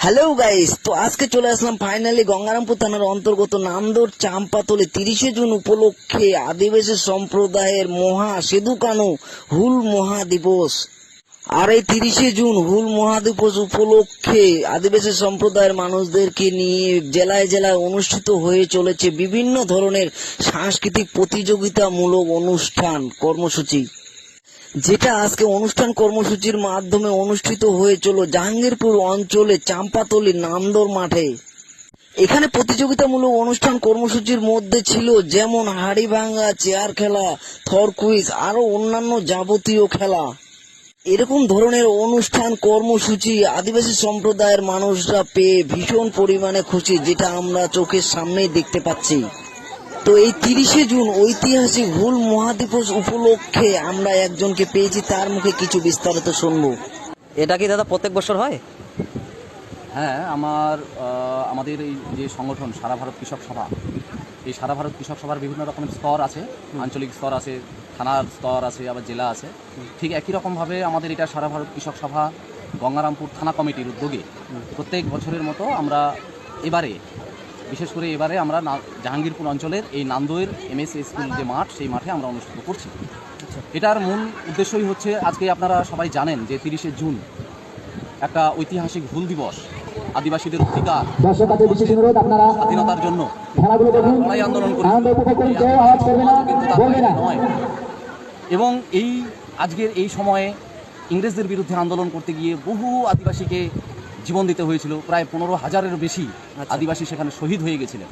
Hello guys তো আজকে চলে আসলাম ফাইনালি গঙ্গারামপুর থানার অন্তর্গত নামদর চাম্পাতলে তিরিশে জুন উপলক্ষে আদিবাসী সম্প্রদায়ের মহা সেদু কানু হুল মহাদিবস আর এই তিরিশে জুন হুল মহাদিবস উপলক্ষে আদিবাসী সম্প্রদায়ের মানুষদেরকে নিয়ে জেলায় জেলায় অনুষ্ঠিত হয়ে চলেছে বিভিন্ন ধরনের সাংস্কৃতিক প্রতিযোগিতামূলক অনুষ্ঠান, কর্মসূচি। যেটা আজকে অনুষ্ঠান কর্মসূচির মাধ্যমে অনুষ্ঠিত হয়ে হয়েছিল জাহাঙ্গীরপুর অঞ্চলে চাম্পাতলি নামদর মাঠে। এখানে প্রতিযোগিতামূলক অনুষ্ঠান কর্মসূচির মধ্যে ছিল যেমন হাড়ি ভাঙা চেয়ার খেলা, থর কুইজ আরও অন্যান্য যাবতীয় খেলা। এরকম ধরনের অনুষ্ঠান কর্মসূচি আদিবাসী সম্প্রদায়ের মানুষরা পেয়ে ভীষণ পরিমাণে খুশি, যেটা আমরা চোখের সামনেই দেখতে পাচ্ছি। তো এই তিরিশে জুন ঐতিহাসিক হুল মহাদিবস উপলক্ষে আমরা একজনকে পেয়েছি তার মুখে কিছু বিস্তারিত শুনব। এটা কি দাদা প্রত্যেক বছর হয়? হ্যাঁ আমার আমাদের এই যে সংগঠন সারা ভারত কৃষক সভা এই সারা ভারত কৃষক সভার বিভিন্ন রকমের স্তর আছে। আঞ্চলিক স্তর আছে থানার স্তর আছে আবার জেলা আছে। ঠিক একই রকমভাবে আমাদের এটা সারা ভারত কৃষক সভা গঙ্গারামপুর থানা কমিটির উদ্যোগে প্রত্যেক বছরের মতো আমরা এবারে বিশেষ করে এবারে আমরা জাহাঙ্গীরপুর অঞ্চলের এই নান্দোয়ের এমএস স্কুল যে মাঠ সেই মাঠে আমরা অনুষ্ঠিত করছি। এটার মূল উদ্দেশ্যই হচ্ছে আজকে আপনারা সবাই জানেন যে তিরিশে জুন একটা ঐতিহাসিক ভুল দিবস আদিবাসীদের অধিকার স্বাধীনতার জন্য। লড়াই আন্দোলন করে নয়। এবং এই আজকের এই সময়ে ইংরেজদের বিরুদ্ধে আন্দোলন করতে গিয়ে বহু আদিবাসীকে জীবন দিতে হয়েছিল প্রায় পনেরো হাজারেরও বেশি আদিবাসী সেখানে শহীদ হয়ে গেছিলেন।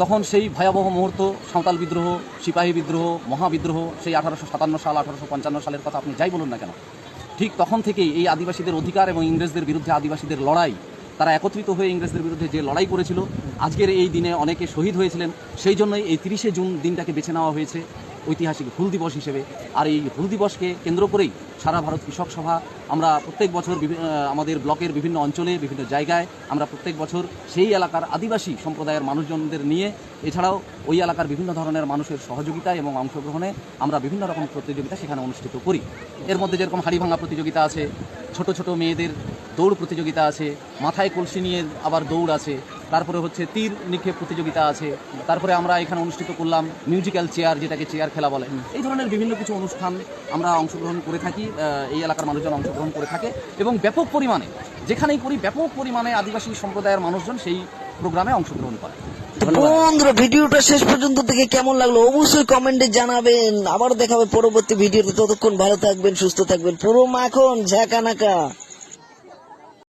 তখন সেই ভয়াবহ মুহূর্ত সাঁওতাল বিদ্রোহ সিপাহী বিদ্রোহ মহাবিদ্রোহ সেই আঠারোশো সাতান্ন সাল আঠারোশো পঞ্চান্ন সালের কথা আপনি যাই বলুন না কেন ঠিক তখন থেকেই এই আদিবাসীদের অধিকার এবং ইংরেজদের বিরুদ্ধে আদিবাসীদের লড়াই তারা একত্রিত হয়ে ইংরেজদের বিরুদ্ধে যে লড়াই করেছিল আজকের এই দিনে অনেকে শহীদ হয়েছিলেন সেই জন্যই এই তিরিশে জুন দিনটাকে বেছে নেওয়া হয়েছে। ঐতিহাসিক হুল দিবস হিসেবে। আর এই হুল দিবসকে কেন্দ্র করেই সারা ভারত কৃষক সভা আমরা প্রত্যেক বছর আমাদের ব্লকের বিভিন্ন অঞ্চলে, বিভিন্ন জায়গায় আমরা প্রত্যেক বছর সেই এলাকার আদিবাসী সম্প্রদায়ের মানুষজনদের নিয়ে, এছাড়াও ওই এলাকার বিভিন্ন ধরনের মানুষের সহযোগিতা এবং অংশগ্রহণে আমরা বিভিন্ন রকম প্রতিযোগিতা সেখানে অনুষ্ঠিত করি। এর মধ্যে যেরকম হাড়ি ভাঙা প্রতিযোগিতা আছে, ছোট ছোট মেয়েদের দৌড় প্রতিযোগিতা আছে, মাথায় কলসি নিয়ে আবার দৌড় আছে তারপরে হচ্ছে তীর নিক্ষেপ প্রতিযোগিতা আছে, তারপরে আমরা এখানে অনুষ্ঠিত করলাম মিউজিক্যাল চেয়ার যেটাকে চেয়ার খেলা বলে। এই ধরনের বিভিন্ন কিছু অনুষ্ঠান আমরা অংশগ্রহণ করে থাকি এই এলাকার মানুষজন অংশগ্রহণ করে থাকে এবং ব্যাপক পরিমাণে, যেখানেই করি ব্যাপক পরিমাণে আদিবাসী সম্প্রদায়ের মানুষজন সেই প্রোগ্রামে অংশগ্রহণ করে। বন্ধুরা, ভিডিওটা শেষ পর্যন্ত থেকে কেমন লাগল অবশ্যই কমেন্টে জানাবেন। আবার দেখাবে পরবর্তী ভিডিওতে। ততক্ষণ ভালো থাকবেন, সুস্থ থাকবেন। পুরো মাখন ঝাঁকা নাকা